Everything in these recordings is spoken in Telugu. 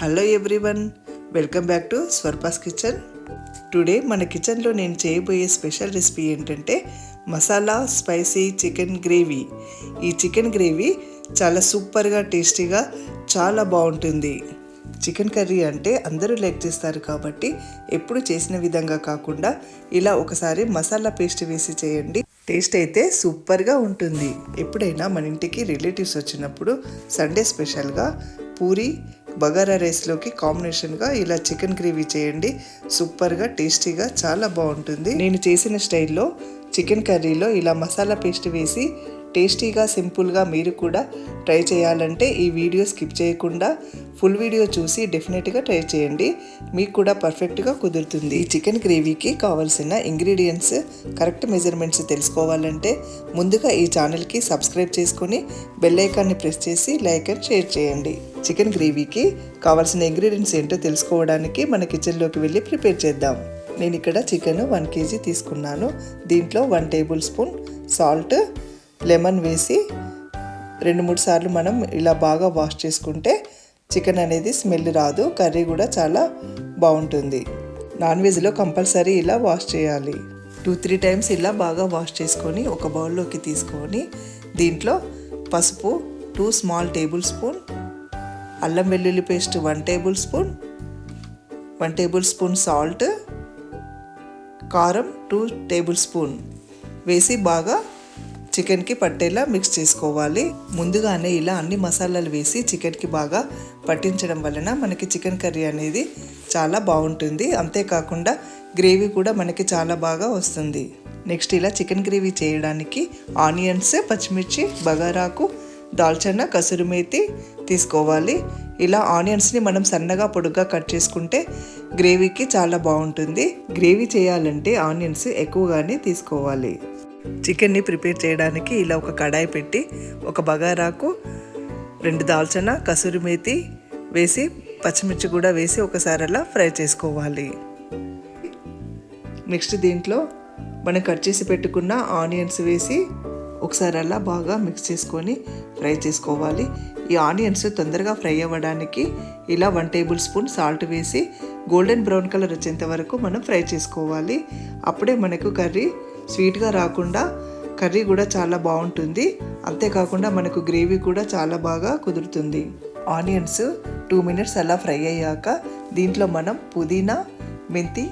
Hello everyone welcome back to Swarpa's kitchen today మన కిచెన్లో నేను చేయబోయే స్పెషల్ రెసిపీ ఏంటంటే మసాలా స్పైసీ చికెన్ గ్రేవీ ఈ చికెన్ గ్రేవీ చాలా సూపర్గా టేస్టీగా చాలా బాగుంటుంది. చికెన్ కర్రీ అంటే అందరూ లైక్ చేస్తారు కాబట్టి ఎప్పుడు చేసిన విధంగా కాకుండా ఇలా ఒకసారి మసాలా పేస్ట్ వేసి చేయండి. టేస్ట్ అయితే సూపర్గా ఉంటుంది. ఎప్పుడైనా మన ఇంటికి రిలేటివ్స్ వచ్చినప్పుడు సండే స్పెషల్గా పూరి బగారా రైస్లోకి కాంబినేషన్గా ఇలా చికెన్ గ్రేవీ చేయండి. సూపర్గా టేస్టీగా చాలా బాగుంటుంది. నేను చేసిన స్టైల్లో చికెన్ కర్రీలో ఇలా మసాలా పేస్ట్ వేసి టేస్టీగా సింపుల్గా మీరు కూడా ట్రై చేయాలంటే ఈ వీడియో స్కిప్ చేయకుండా ఫుల్ వీడియో చూసి డెఫినెట్గా ట్రై చేయండి. మీకు కూడా పర్ఫెక్ట్గా కుదురుతుంది. ఈ చికెన్ గ్రేవీకి కావాల్సిన ఇంగ్రీడియంట్స్ కరెక్ట్ మెజర్మెంట్స్ తెలుసుకోవాలంటే ముందుగా ఈ ఛానల్కి సబ్స్క్రైబ్ చేసుకొని బెల్ ఐకాన్ని ప్రెస్ చేసి లైక్ అండ్ షేర్ చేయండి. చికెన్ గ్రేవీకి కావాల్సిన ఇంగ్రీడియంట్స్ ఏంటో తెలుసుకోవడానికి మన కిచెన్లోకి వెళ్ళి ప్రిపేర్ చేద్దాం. నేను ఇక్కడ చికెన్ వన్ కేజీ తీసుకున్నాను. దీంట్లో one tablespoon salt lemon వేసి రెండు మూడు సార్లు మనం ఇలా బాగా వాష్ చేసుకుంటే చికెన్ అనేది స్మెల్ రాదు కర్రీ కూడా చాలా బాగుంటుంది. నాన్ వెజ్లో కంపల్సరీ ఇలా వాష్ చేయాలి. టూ త్రీ టైమ్స్ ఇలా బాగా వాష్ చేసుకొని ఒక బౌల్లోకి తీసుకొని దీంట్లో పసుపు టూ స్మాల్ టేబుల్ స్పూన్ అల్లం వెల్లుల్లి paste one tablespoon one tablespoon salt కారం టూ టేబుల్ స్పూన్. వేసి బాగా చికెన్కి పట్టేలా మిక్స్ చేసుకోవాలి. ముందుగానే ఇలా అన్ని మసాలాలు వేసి చికెన్కి బాగా పట్టించడం వలన మనకి చికెన్ కర్రీ అనేది చాలా బాగుంటుంది. అంతేకాకుండా గ్రేవీ కూడా మనకి చాలా బాగా వస్తుంది. నెక్స్ట్ ఇలా చికెన్ గ్రేవీ చేయడానికి ఆనియన్స్ పచ్చిమిర్చి బగారాకు దాల్చిన కసూరి మేతి తీసుకోవాలి. ఇలా ఆనియన్స్ని మనం సన్నగా పొడుగ్గా కట్ చేసుకుంటే గ్రేవీకి చాలా బాగుంటుంది. గ్రేవీ చేయాలంటే ఆనియన్స్ ఎక్కువగానే తీసుకోవాలి. చికెన్ని ప్రిపేర్ చేయడానికి ఇలా ఒక కడాయి పెట్టి ఒక బగారాకు రెండు దాల్చన కసూరి మేతి వేసి పచ్చిమిర్చి కూడా వేసి ఒకసారి అలా ఫ్రై చేసుకోవాలి. నెక్స్ట్ దీంట్లో మనం కట్ చేసి పెట్టుకున్న ఆనియన్స్ వేసి ఒకసారి అలా బాగా మిక్స్ చేసుకొని ఫ్రై చేసుకోవాలి. ఈ ఆనియన్స్ తొందరగా ఫ్రై అవ్వడానికి ఇలా వన్ టేబుల్ స్పూన్ సాల్ట్ వేసి గోల్డెన్ బ్రౌన్ కలర్ వచ్చేంత వరకు మనం ఫ్రై చేసుకోవాలి. అప్పుడే మనకు కర్రీ స్వీట్గా రాకుండా కర్రీ కూడా చాలా బాగుంటుంది. అంతేకాకుండా మనకు గ్రేవీ కూడా చాలా బాగా కుదురుతుంది. ఆనియన్స్ టూ మినిట్స్ అలా ఫ్రై అయ్యాక దీంట్లో మనం పుదీనా మెంతి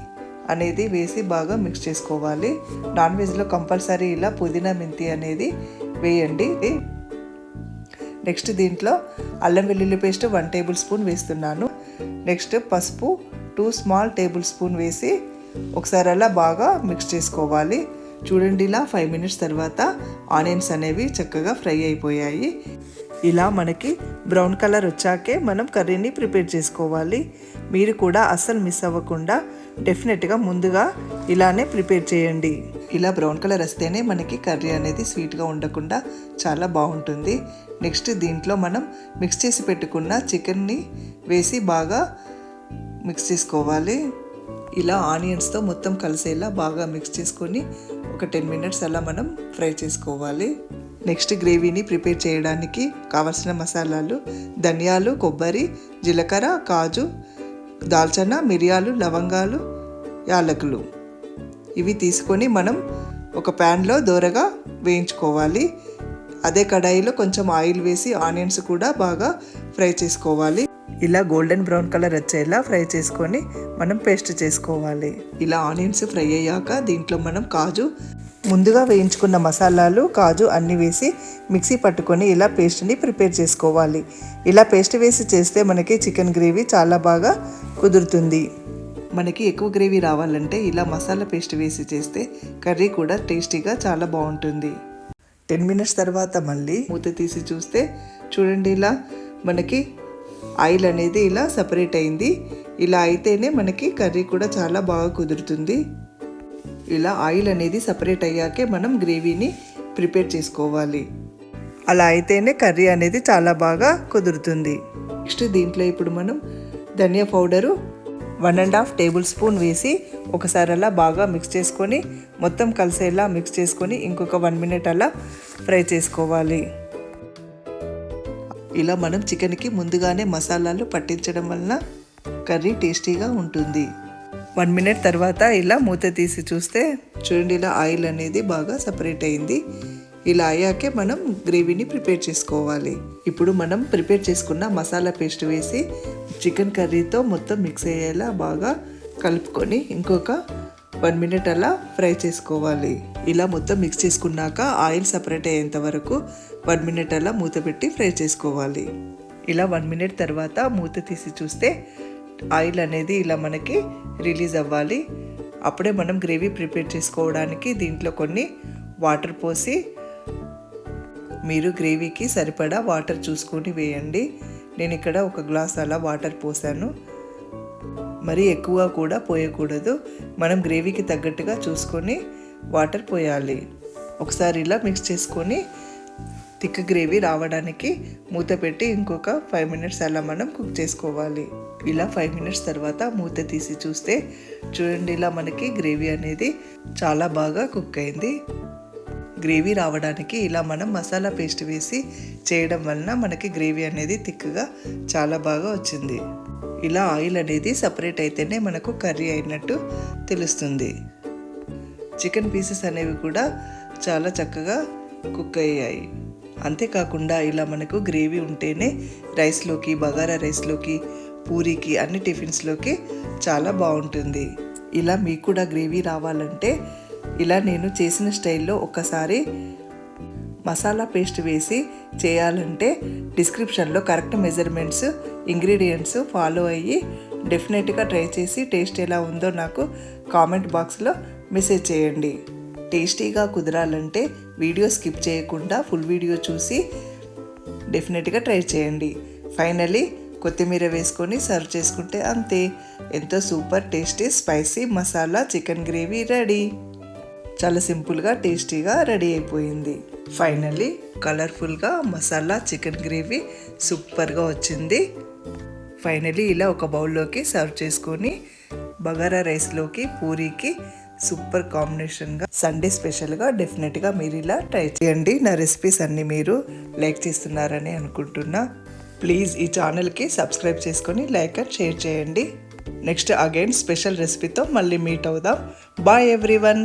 అనేది వేసి బాగా మిక్స్ చేసుకోవాలి. నాన్ వెజ్లో కంపల్సరీ ఇలా పుదీనా మెంతి అనేది వేయండి. నెక్స్ట్ దీంట్లో అల్లం వెల్లుల్లి పేస్ట్ వన్ టేబుల్ స్పూన్ వేస్తున్నాను. నెక్స్ట్ పసుపు టూ స్మాల్ టేబుల్ స్పూన్ వేసి ఒకసారి అలా బాగా మిక్స్ చేసుకోవాలి. చూడండి ఇలా ఫైవ్ మినిట్స్ తర్వాత ఆనియన్స్ అనేవి చక్కగా ఫ్రై అయిపోయాయి. ఇలా మనకి బ్రౌన్ కలర్ వచ్చాకే మనం కర్రీని ప్రిపేర్ చేసుకోవాలి. మీరు కూడా అస్సలు మిస్ అవ్వకుండా డెఫినెట్గా ముందుగా ఇలానే ప్రిపేర్ చేయండి. ఇలా బ్రౌన్ కలర్ వస్తేనే మనకి కర్రీ అనేది స్వీట్గా ఉండకుండా చాలా బాగుంటుంది. నెక్స్ట్ దీంట్లో మనం మిక్స్ చేసి పెట్టుకున్న చికెన్ని వేసి బాగా మిక్స్ చేసుకోవాలి. ఇలా ఆనియన్స్తో మొత్తం కలిసేలా బాగా మిక్స్ చేసుకొని ఒక టెన్ మినిట్స్ అలా మనం ఫ్రై చేసుకోవాలి. నెక్స్ట్ గ్రేవీని ప్రిపేర్ చేయడానికి కావలసిన మసాలాలు ధనియాలు కొబ్బరి జీలకర్ర కాజు దాల్చన మిరియాలు లవంగాలు యాలకులు. ఇవి తీసుకొని మనం ఒక ప్యాన్లో దోరగా వేయించుకోవాలి. అదే కడాయిలో కొంచెం ఆయిల్ వేసి ఆనియన్స్ కూడా బాగా ఫ్రై చేసుకోవాలి. ఇలా గోల్డెన్ బ్రౌన్ కలర్ వచ్చేలా ఫ్రై చేసుకొని మనం పేస్ట్ చేసుకోవాలి. ఇలా ఆనియన్స్ ఫ్రై అయ్యాక దీంట్లో మనం కాజు ముందుగా వేయించుకున్న మసాలాలు కాజు అన్ని వేసి మిక్సీ పట్టుకొని ఇలా పేస్ట్ని ప్రిపేర్ చేసుకోవాలి. ఇలా పేస్ట్ వేసి చేస్తే మనకి చికెన్ గ్రేవీ చాలా బాగా కుదురుతుంది. మనకి ఎక్కువ గ్రేవీ రావాలంటే ఇలా మసాలా పేస్ట్ వేసి చేస్తే కర్రీ కూడా టేస్టీగా చాలా బాగుంటుంది. టెన్ మినిట్స్ తర్వాత మళ్ళీ మూత తీసి చూస్తే చూడండి ఇలా మనకి ఆయిల్ అనేది ఇలా సపరేట్ అయింది. ఇలా అయితేనే మనకి కర్రీ కూడా చాలా బాగా కుదురుతుంది. ఇలా ఆయిల్ అనేది సపరేట్ అయ్యాకే మనం గ్రేవీని ప్రిపేర్ చేసుకోవాలి. అలా అయితేనే కర్రీ అనేది చాలా బాగా కుదురుతుంది. నెక్స్ట్ దీంట్లో ఇప్పుడు మనం ధనియా powder one and half tablespoon వేసి ఒకసారి అలా బాగా మిక్స్ చేసుకొని మొత్తం కలిసేలా మిక్స్ చేసుకొని ఇంకొక వన్ మినిట్ అలా ఫ్రై చేసుకోవాలి. ఇలా మనం చికెన్కి ముందుగానే మసాలాలు పట్టించడం వలన కర్రీ టేస్టీగా ఉంటుంది. వన్ మినిట్ తర్వాత ఇలా మూత తీసి చూస్తే చూడండి ఇలా ఆయిల్ అనేది బాగా సపరేట్ అయింది. ఇలా అయ్యాకే మనం గ్రేవీని ప్రిపేర్ చేసుకోవాలి. ఇప్పుడు మనం ప్రిపేర్ చేసుకున్న మసాలా పేస్ట్ వేసి చికెన్ కర్రీతో మొత్తం మిక్స్ అయ్యేలా బాగా కలుపుకొని ఇంకొక వన్ మినిట్ అలా ఫ్రై చేసుకోవాలి. ఇలా మొత్తం మిక్స్ చేసుకున్నాక ఆయిల్ సపరేట్ అయ్యేంత వరకు వన్ మినిట్ అలా మూత పెట్టి ఫ్రై చేసుకోవాలి. ఇలా వన్ మినిట్ తర్వాత మూత తీసి చూస్తే ఆయిల్ అనేది ఇలా మనకి రిలీజ్ అవ్వాలి. అప్పుడే మనం గ్రేవీ ప్రిపేర్ చేసుకోవడానికి దీంట్లో కొన్ని వాటర్ పోసి మీరు గ్రేవీకి సరిపడా వాటర్ చూసుకొని వేయండి. నేను ఇక్కడ ఒక గ్లాస్ అలా వాటర్ పోసాను. మరి ఎక్కువ కూడా పోయకూడదు. మనం గ్రేవీకి తగ్గట్టుగా చూసుకొని వాటర్ పోయాలి. ఒకసారి ఇలా మిక్స్ చేసుకొని థిక్ గ్రేవీ రావడానికి మూత పెట్టి ఇంకొక ఫైవ్ మినిట్స్ అలా మనం కుక్ చేసుకోవాలి. ఇలా ఫైవ్ మినిట్స్ తర్వాత మూత తీసి చూస్తే చూడండి ఇలా మనకి గ్రేవీ అనేది చాలా బాగా కుక్ అయింది. గ్రేవీ రావడానికి ఇలా మనం మసాలా పేస్ట్ వేసి చేయడం వలన మనకి గ్రేవీ అనేది థిక్గా చాలా బాగా వచ్చింది. ఇలా ఆయిల్ అనేది సపరేట్ అయితేనే మనకు కర్రీ అయినట్టు తెలుస్తుంది. చికెన్ పీసెస్ అనేవి కూడా చాలా చక్కగా కుక్ అయ్యాయి. అంతేకాకుండా ఇలా మనకు గ్రేవీ ఉంటేనే రైస్లోకి బగారా రైస్లోకి పూరీకి అన్ని టిఫిన్స్లోకి చాలా బాగుంటుంది. ఇలా మీకు కూడా గ్రేవీ రావాలంటే ఇలా నేను చేసిన స్టైల్లో ఒక్కసారి మసాలా పేస్ట్ వేసి చేయాలంటే డిస్క్రిప్షన్లో కరెక్ట్ మెజర్మెంట్స్ ఇంగ్రీడియంట్స్ ఫాలో అయ్యి డెఫినెట్గా ట్రై చేసి టేస్ట్ ఎలా ఉందో నాకు కామెంట్ బాక్స్లో మెసేజ్ చేయండి. టేస్టీగా కుదరాలంటే వీడియో స్కిప్ చేయకుండా ఫుల్ వీడియో చూసి డెఫినెట్గా ట్రై చేయండి. ఫైనలీ కొత్తిమీర వేసుకొని సర్వ్ చేసుకుంటే అంతే. ఎంతో super tasty spicy masala chicken gravy ready. చాలా సింపుల్గా టేస్టీగా రెడీ అయిపోయింది. ఫైనల్లీ కలర్ఫుల్గా మసాలా చికెన్ గ్రేవీ సూపర్గా వచ్చింది. ఫైనలీ ఇలా ఒక బౌల్లోకి సర్వ్ చేసుకొని బగారా రైస్లోకి పూరీకి సూపర్ కాంబినేషన్గా సండే స్పెషల్గా డెఫినెట్గా మీరు ఇలా ట్రై చేయండి. నా రెసిపీస్ అన్నీ మీరు లైక్ చేస్తున్నారని అనుకుంటున్నా. ప్లీజ్ ఈ ఛానల్కి సబ్స్క్రైబ్ చేసుకొని లైక్ అండ్ షేర్ చేయండి. నెక్స్ట్ అగైన్ స్పెషల్ రెసిపీతో మళ్ళీ మీట్ అవుదాం. Bye everyone